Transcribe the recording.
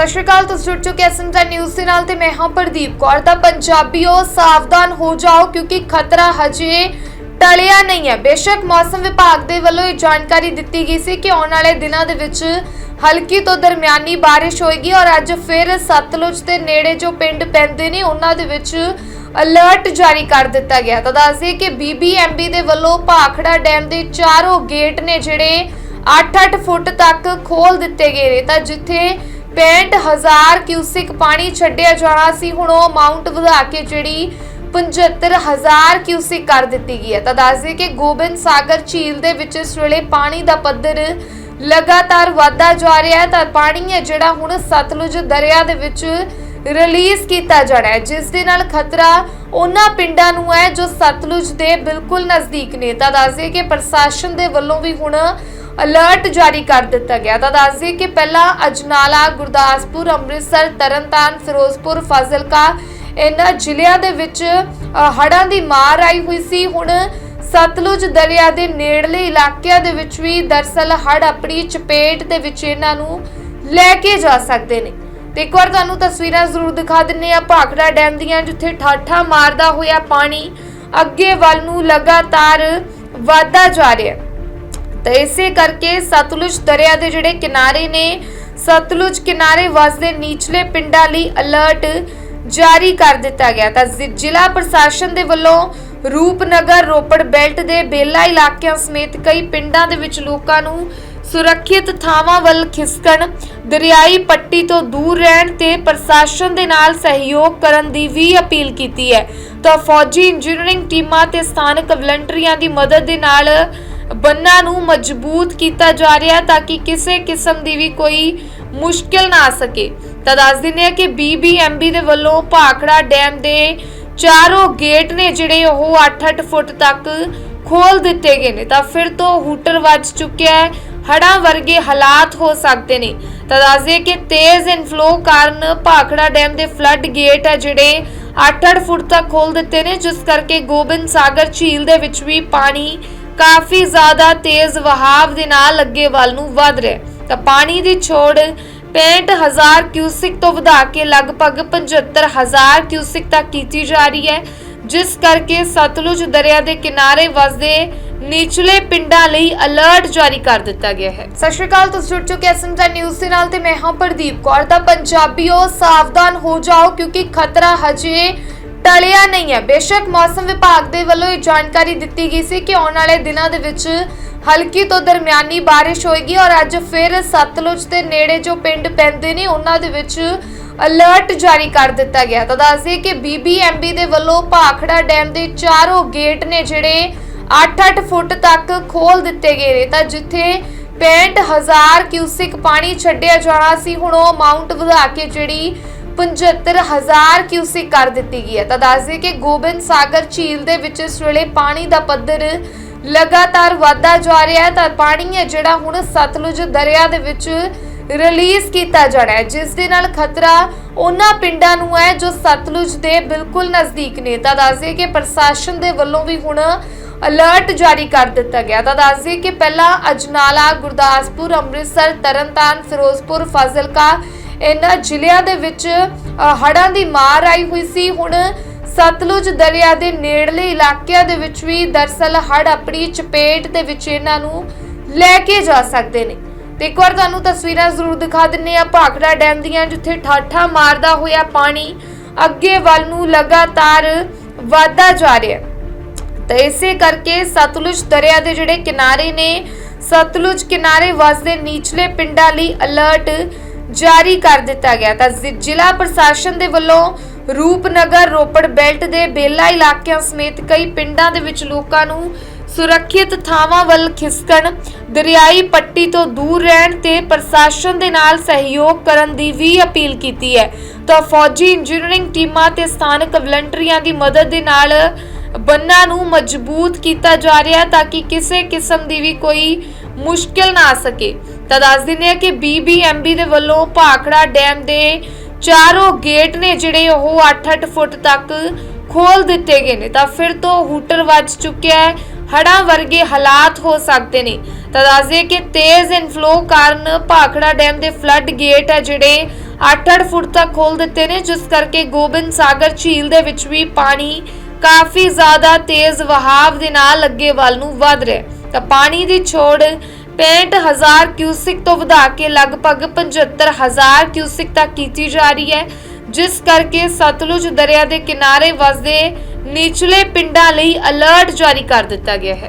ਸਤਿ ਸ਼੍ਰੀ ਅਕਾਲ ਤੁਸੀਂ ਜੁੜ ਚੁੱਕੇ ਐਸਐਮਜੀ ਨਿਊਜ਼ ਦੇ ਨਾਲ ਤੇ ਮੈਂ ਹਾਂ ਪ੍ਰਦੀਪ ਕੌਰ। ਦਾ ਪੰਜਾਬੀਓ, ਸਾਵਧਾਨ ਹੋ ਜਾਓ ਕਿਉਂਕਿ ਖਤਰਾ ਹਜੇ ਟਲਿਆ ਨਹੀਂ ਹੈ। ਬੇਸ਼ੱਕ ਮੌਸਮ ਵਿਭਾਗ ਦੇ ਵੱਲੋਂ ਇਹ ਜਾਣਕਾਰੀ ਦਿੱਤੀ ਗਈ ਸੀ ਕਿ ਆਉਣ ਵਾਲੇ ਦਿਨਾਂ ਦੇ ਵਿੱਚ ਹਲਕੀ ਤੋਂ ਦਰਮਿਆਨੀ ਬਾਰਿਸ਼ ਹੋਏਗੀ ਔਰ ਅੱਜ ਫਿਰ ਸਤਲੁਜ ਦੇ ਨੇੜੇ ਜੋ ਪਿੰਡ ਪੈਂਦੇ ਨੇ, ਉਹਨਾਂ ਦੇ ਵਿੱਚ ਅਲਰਟ ਜਾਰੀ ਕਰ ਦਿੱਤਾ ਗਿਆ। ਤਾਂ ਦੱਸਦੇ ਕਿ ਬੀਬੀਐਮਬੀ ਦੇ ਵੱਲੋਂ ਭਾਖੜਾ ਡੈਮ ਦੇ ਚਾਰੋਂ ਗੇਟ ਨੇ ਜਿਹੜੇ 8-8 ਫੁੱਟ ਤੱਕ ਖੋਲ ਦਿੱਤੇ ਗਏ ਨੇ। ਤਾਂ ਜਿੱਥੇ 65000 ਕਿਊਸਿਕ ਪਾਣੀ ਛੱਡਿਆ ਜਾਣਾ ਸੀ। ਹੁਣ ਉਹ ਅਮਾਉਂਟ ਵਧਾ ਕੇ ਜਿਹੜੀ 75000 ਕਿਊਸਿਕ ਕਰ ਦਿੱਤੀ ਗਈ ਹੈ। ਤਾਂ ਦੱਸਦੇ ਕਿ ਗੋਬਿੰਦ ਸਾਗਰ ਝੀਲ ਦੇ ਵਿੱਚ ਇਸ ਵੇਲੇ ਪਾਣੀ ਦਾ ਪੱਧਰ ਲਗਾਤਾਰ ਵਧਦਾ ਜਾ ਰਿਹਾ ਹੈ। ਤਾਂ ਪਾਣੀ ਹੈ ਜਿਹੜਾ ਹੁਣ ਸਤਲੁਜ ਦਰਿਆ ਦੇ ਵਿੱਚ ਰਿਲੀਜ਼ ਕੀਤਾ ਜਾਣਾ ਹੈ, ਜਿਸ ਦੇ ਨਾਲ ਖਤਰਾ ਉਹਨਾਂ ਪਿੰਡਾਂ ਨੂੰ ਹੈ ਜੋ ਸਤਲੁਜ ਦੇ ਬਿਲਕੁਲ ਨਜ਼ਦੀਕ ਨੇ। ਤਾਂ ਦੱਸਦੇ ਕਿ ਪ੍ਰਸ਼ਾਸਨ ਦੇ ਵੱਲੋਂ ਵੀ ਹੁਣ ਅਲਰਟ ਜਾਰੀ ਕਰ ਦਿੱਤਾ ਗਿਆ। ਤਾਂ ਦੱਸਦੇ ਕਿ ਪਹਿਲਾਂ ਅਜਨਾਲਾ, ਗੁਰਦਾਸਪੁਰ, ਅੰਮ੍ਰਿਤਸਰ, ਤਰਨਤਾਰਨ, ਫਿਰੋਜ਼ਪੁਰ, ਫਾਜ਼ਿਲਕਾ ਇਹਨਾਂ ਜ਼ਿਲ੍ਹਿਆਂ ਦੇ ਵਿੱਚ ਹੜ੍ਹਾਂ ਦੀ ਮਾਰ ਆਈ ਹੋਈ ਸੀ। ਹੁਣ ਸਤਲੁਜ ਦਰਿਆ ਦੇ ਨੇੜਲੇ ਇਲਾਕਿਆਂ ਦੇ ਵਿੱਚ ਵੀ ਦਰਸਲ ਹੜ੍ਹ ਆਪਣੀ ਚਪੇਟ ਦੇ ਵਿੱਚ ਇਹਨਾਂ ਨੂੰ ਲੈ ਕੇ ਜਾ ਸਕਦੇ ਨੇ। ਤੇ ਇੱਕ ਵਾਰ ਤੁਹਾਨੂੰ ਤਸਵੀਰਾਂ ਜ਼ਰੂਰ ਦਿਖਾ ਦਿੰਨੇ ਆ ਭਾਖੜਾ ਡੈਮ ਦੀਆਂ ਜਿੱਥੇ ਠਾਠਾ ਮਾਰਦਾ ਹੋਇਆ ਪਾਣੀ ਅੱਗੇ ਵੱਲ ਨੂੰ ਲਗਾਤਾਰ ਵਧਦਾ ਜਾ ਰਿਹਾ ਤੇ ਇਸੇ ਕਰਕੇ ਸਤਲੁਜ ਦਰਿਆ ਦੇ ਜਿਹੜੇ ਕਿਨਾਰੇ ਨੇ, ਸਤਲੁਜ ਕਿਨਾਰੇ ਵਸਦੇ ਨੀਚਲੇ ਪਿੰਡਾਂ ਲਈ ਅਲਰਟ ਜਾਰੀ ਕਰ ਦਿੱਤਾ ਗਿਆ ਤਾਂ ਜ਼ਿਲ੍ਹਾ ਪ੍ਰਸ਼ਾਸਨ ਦੇ ਵੱਲੋਂ ਰੂਪਨਗਰ ਰੋਪੜ ਬੈਲਟ ਦੇ ਬੇਲਾ ਇਲਾਕਿਆਂ ਸਮੇਤ ਕਈ ਪਿੰਡਾਂ ਦੇ ਵਿੱਚ ਲੋਕਾਂ ਨੂੰ ਸੁਰੱਖਿਅਤ ਥਾਵਾਂ ਵੱਲ ਖਿਸਕਣ, ਦਰਿਆਈ ਪੱਟੀ ਤੋਂ ਦੂਰ ਰਹਿਣ ਤੇ ਪ੍ਰਸ਼ਾਸਨ ਦੇ ਨਾਲ ਸਹਿਯੋਗ ਕਰਨ ਦੀ ਵੀ ਅਪੀਲ ਕੀਤੀ ਹੈ। ਤਾਂ ਫੌਜੀ ਇੰਜੀਨੀਅਰਿੰਗ ਟੀਮਾਂ ਤੇ ਸਥਾਨਕ ਵਲੰਟੀਅਰਾਂ ਦੀ ਮਦਦ ਦੇ ਨਾਲ ਬੰਨਾਂ ਨੂੰ ਮਜ਼ਬੂਤ ਕੀਤਾ ਜਾ ਰਿਹਾ ਹੈ ਤਾਂ ਕਿ ਕਿਸੇ ਕਿਸਮ ਦੀ ਵੀ ਕੋਈ ਮੁਸ਼ਕਿਲ ਨਾ ਆ ਸਕੇ। ਤਾਂ ਦੱਸ ਦਿੰਦੇ ਆ ਕਿ ਬੀਬੀਐਮਬੀ ਦੇ ਵੱਲੋਂ ਭਾਖੜਾ ਡੈਮ ਦੇ ਚਾਰੋਂ ਗੇਟ ਨੇ ਜਿਹੜੇ ਉਹ 8-8 ਫੁੱਟ ਤੱਕ ਖੋਲ ਦਿੱਤੇ ਗਏ ਨੇ। ਤਾਂ ਫਿਰ ਤੋਂ ਹੂਟਰ ਵੱਜ ਚੁੱਕਿਆ ਹੈ। ਹੜ੍ਹਾਂ ਵਰਗੇ ਹਾਲਾਤ ਹੋ ਸਕਦੇ ਨੇ। ਤਾਂ ਦੱਸਦੇ ਕਿ ਤੇਜ਼ ਇਨਫਲੋ ਕਾਰਨ ਭਾਖੜਾ ਡੈਮ ਦੇ ਫਲੱਡ ਗੇਟ ਹੈ ਜਿਹੜੇ 8-8 ਫੁੱਟ ਤੱਕ ਖੋਲ ਦਿੱਤੇ ਨੇ। ਜਿਸ ਕਰਕੇ ਗੋਬਿੰਦ ਸਾਗਰ ਝੀਲ ਦੇ ਵਿੱਚ ਵੀ ਪਾਣੀ ਕਾਫੀ ਜ਼ਿਆਦਾ ਤੇਜ਼ ਵਹਾਵ ਦੇ ਨਾਲ ਅੱਗੇ ਵੱਲ ਨੂੰ ਵਧ ਰਿਹਾ ਤਾਂ ਪਾਣੀ ਦੀ ਛੋੜ 65000 ਕਿਊਸਿਕ ਤੋਂ ਵਧਾ ਕੇ ਲਗਭਗ 75000 ਕਿਊਸਿਕ ਤੱਕ ਕੀਤੀ ਜਾ ਰਹੀ ਹੈ, ਜਿਸ ਕਰਕੇ ਸਤਲੁਜ ਦਰਿਆ ਦੇ ਕਿਨਾਰੇ ਵਸਦੇ ਨੀਚਲੇ ਪਿੰਡਾਂ ਲਈ ਅਲਰਟ ਜਾਰੀ ਕਰ ਦਿੱਤਾ ਗਿਆ ਹੈ। ਸਤਿ ਸ਼੍ਰੀ ਅਕਾਲ, ਤੁਸੀਂ ਜੁੜ ਚੁੱਕੇ ਐਸਐਮਜੀ ਨਿਊਜ਼ ਦੇ ਨਾਲ ਤੇ ਮੈਂ ਹਾਂ ਪ੍ਰਦੀਪ ਕੌਰ। ਦਾ ਪੰਜਾਬੀਓ, ਸਾਵਧਾਨ ਹੋ ਜਾਓ ਕਿਉਂਕਿ ਖਤਰਾ ਹਜੇ ਟਲਿਆ ਨਹੀਂ ਹੈ। ਬੇਸ਼ੱਕ ਮੌਸਮ ਵਿਭਾਗ ਦੇ ਵੱਲੋਂ ਇਹ ਜਾਣਕਾਰੀ ਦਿੱਤੀ ਗਈ ਸੀ ਕਿ ਆਉਣ ਵਾਲੇ ਦਿਨਾਂ ਦੇ ਵਿੱਚ ਹਲਕੀ ਤੋਂ ਦਰਮਿਆਨੀ ਬਾਰਿਸ਼ ਹੋਏਗੀ ਔਰ ਅੱਜ ਫਿਰ ਸਤਲੁਜ ਦੇ ਨੇੜੇ ਜੋ ਪਿੰਡ ਪੈਂਦੇ ਨੇ, ਉਹਨਾਂ ਦੇ ਵਿੱਚ ਅਲਰਟ ਜਾਰੀ ਕਰ ਦਿੱਤਾ ਗਿਆ। ਤਾਂ ਦੱਸਦੇ ਕਿ ਬੀਬੀਐਮਬੀ ਦੇ ਵੱਲੋਂ ਭਾਖੜਾ ਡੈਮ ਦੇ ਚਾਰੋਂ ਗੇਟ ਨੇ ਜਿਹੜੇ 8-8 ਫੁੱਟ ਤੱਕ ਖੋਲ ਦਿੱਤੇ ਗਏ ਨੇ। ਤਾਂ ਜਿੱਥੇ 65000 ਕਿਊਸਿਕ ਪਾਣੀ ਛੱਡਿਆ ਜਾਣਾ ਸੀ, ਹੁਣ ਉਹ ਅਮਾਉਂਟ ਵਧਾ ਕੇ ਜਿਹੜੀ 75000 ਕਿਊਸਿਕ ਕਰ ਦਿੱਤੀ ਗਈ ਹੈ। ਤਾਂ ਦੱਸਦੇ ਕਿ ਗੋਬਿੰਦ ਸਾਗਰ ਝੀਲ ਦੇ ਵਿੱਚ ਇਸ ਵੇਲੇ ਪਾਣੀ ਦਾ ਪੱਧਰ ਲਗਾਤਾਰ ਵਧਦਾ ਜਾ ਰਿਹਾ ਹੈ ਤਾਂ ਪਾਣੀ ਹੈ ਜਿਹੜਾ ਹੁਣ ਸਤਲੁਜ ਦਰਿਆ ਦੇ ਵਿੱਚ ਰਿਲੀਜ਼ ਕੀਤਾ ਜਾਣਾ ਹੈ। ਜਿਸ ਦੇ ਨਾਲ ਖਤਰਾ ਉਹਨਾਂ ਪਿੰਡਾਂ ਨੂੰ ਹੈ ਜੋ ਸਤਲੁਜ ਦੇ ਬਿਲਕੁਲ ਨਜ਼ਦੀਕ ਨੇ। ਤਾਂ ਦੱਸਦੇ ਕਿ ਪ੍ਰਸ਼ਾਸਨ ਦੇ ਵੱਲੋਂ ਵੀ ਹੁਣ ਅਲਰਟ ਜਾਰੀ ਕਰ ਦਿੱਤਾ ਗਿਆ। ਤਾਂ ਦੱਸਦੇ ਕਿ ਪਹਿਲਾਂ ਅਜਨਾਲਾ, ਗੁਰਦਾਸਪੁਰ, ਅੰਮ੍ਰਿਤਸਰ, ਤਰਨਤਾਰਨ, ਫਿਰੋਜ਼ਪੁਰ, ਫਾਜ਼ਿਲਕਾ ਇਹਨਾਂ ਜ਼ਿਲ੍ਹਿਆਂ ਦੇ ਵਿੱਚ ਹੜ੍ਹਾਂ ਦੀ ਮਾਰ ਆਈ ਹੋਈ ਸੀ। ਹੁਣ ਸਤਲੁਜ ਦਰਿਆ ਦੇ ਨੇੜਲੇ ਇਲਾਕਿਆਂ ਦੇ ਵਿੱਚ ਵੀ ਦਰਸਲ ਹੜ੍ਹ ਆਪਣੀ ਚਪੇਟ ਦੇ ਵਿੱਚ ਇਹਨਾਂ ਨੂੰ ਲੈ ਕੇ ਜਾ ਸਕਦੇ ਨੇ। ਤੇ ਇੱਕ ਵਾਰ ਤੁਹਾਨੂੰ ਤਸਵੀਰਾਂ ਜ਼ਰੂਰ ਦਿਖਾ ਦਿੰਨੇ ਆ ਭਾਖੜਾ ਡੈਮ ਦੀਆਂ ਜਿੱਥੇ ਠਾਠਾ ਮਾਰਦਾ ਹੋਇਆ ਪਾਣੀ ਅੱਗੇ ਵੱਲ ਨੂੰ ਲਗਾਤਾਰ ਵਧਦਾ ਜਾ ਰਿਹਾ ਹੈ। ਤਾਂ ਇਸੇ ਕਰਕੇ ਸਤਲੁਜ ਦਰਿਆ ਦੇ ਜਿਹੜੇ ਕਿਨਾਰੇ ਨੇ, ਸਤਲੁਜ ਕਿਨਾਰੇ ਵਸਦੇ ਨੀਚਲੇ ਪਿੰਡਾਂ ਲਈ ਅਲਰਟ ਜਾਰੀ ਕਰ ਦਿੱਤਾ ਗਿਆ ਤਾਂ ਜ਼ਿਲ੍ਹਾ ਪ੍ਰਸ਼ਾਸਨ ਦੇ ਵੱਲੋਂ ਰੂਪਨਗਰ ਰੋਪੜ ਬੈਲਟ ਦੇ ਬੇਲਾ ਇਲਾਕਿਆਂ ਸਮੇਤ ਕਈ ਪਿੰਡਾਂ ਦੇ ਵਿੱਚ ਲੋਕਾਂ ਨੂੰ ਸੁਰੱਖਿਅਤ ਥਾਵਾਂ ਵੱਲ ਖਿਸਕਣ, ਦਰਿਆਈ ਪੱਟੀ ਤੋਂ ਦੂਰ ਰਹਿਣ ਤੇ ਪ੍ਰਸ਼ਾਸਨ ਦੇ ਨਾਲ ਸਹਿਯੋਗ ਕਰਨ ਦੀ ਵੀ ਅਪੀਲ ਕੀਤੀ ਹੈ। ਤਾਂ ਫੌਜੀ ਇੰਜੀਨੀਅਰਿੰਗ ਟੀਮਾਂ ਤੇ ਸਥਾਨਕ ਵਲੰਟੀਅਰਾਂ ਦੀ ਮਦਦ ਦੇ ਨਾਲ ਬੰਨਾਂ ਨੂੰ ਮਜ਼ਬੂਤ ਕੀਤਾ ਜਾ ਰਿਹਾ ਤਾਂ ਕਿ ਕਿਸੇ ਕਿਸਮ ਦੀ ਵੀ ਕੋਈ ਮੁਸ਼ਕਿਲ ਨਾ ਆ ਸਕੇ। ਤਾਂ ਦੱਸ ਦਿੰਦੇ ਆ ਕਿ ਬੀਬੀਐਮਬੀ ਦੇ ਵੱਲੋਂ ਭਾਖੜਾ ਡੈਮ ਦੇ ਚਾਰੋਂ ਗੇਟ ਨੇ ਜਿਹੜੇ ਉਹ 8-8 ਫੁੱਟ ਤੱਕ ਖੋਲ ਦਿੱਤੇ ਗਏ ਨੇ। ਤਾਂ ਫਿਰ ਤੋਂ ਹੂਟਰ ਵੱਜ ਚੁੱਕਿਆ ਹੈ। ਹੜ੍ਹਾਂ ਵਰਗੇ ਹਾਲਾਤ ਹੋ ਸਕਦੇ ਨੇ। ਤਾਂ ਦੱਸਦੇ ਕਿ ਤੇਜ਼ ਇਨਫਲੋ ਕਾਰਨ ਭਾਖੜਾ ਡੈਮ ਦੇ ਫਲੱਡ ਗੇਟ ਹੈ ਜਿਹੜੇ 8-8 ਫੁੱਟ ਤੱਕ ਖੋਲ ਦਿੱਤੇ ਨੇ। ਜਿਸ ਕਰਕੇ ਗੋਬਿੰਦ ਸਾਗਰ ਝੀਲ ਦੇ ਵਿੱਚ ਵੀ ਪਾਣੀ ਕਾਫੀ ਜ਼ਿਆਦਾ ਤੇਜ਼ ਵਹਾਵ ਦੇ ਨਾਲ ਅੱਗੇ ਵੱਲ ਨੂੰ ਵਧ ਰਿਹਾ ਤਾਂ ਪਾਣੀ ਦੀ ਛੋੜ 65000 ਕਿਊਸਿਕ ਤੋਂ ਵਧਾ ਕੇ ਲਗਭਗ 75000 ਕਿਊਸਿਕ ਤੱਕ ਕੀਤੀ ਜਾ ਰਹੀ ਹੈ, ਜਿਸ ਕਰਕੇ ਸਤਲੁਜ ਦਰਿਆ ਦੇ ਕਿਨਾਰੇ ਵਸਦੇ ਨਿਚਲੇ ਪਿੰਡਾਂ ਲਈ ਅਲਰਟ ਜਾਰੀ ਕਰ ਦਿੱਤਾ ਗਿਆ ਹੈ।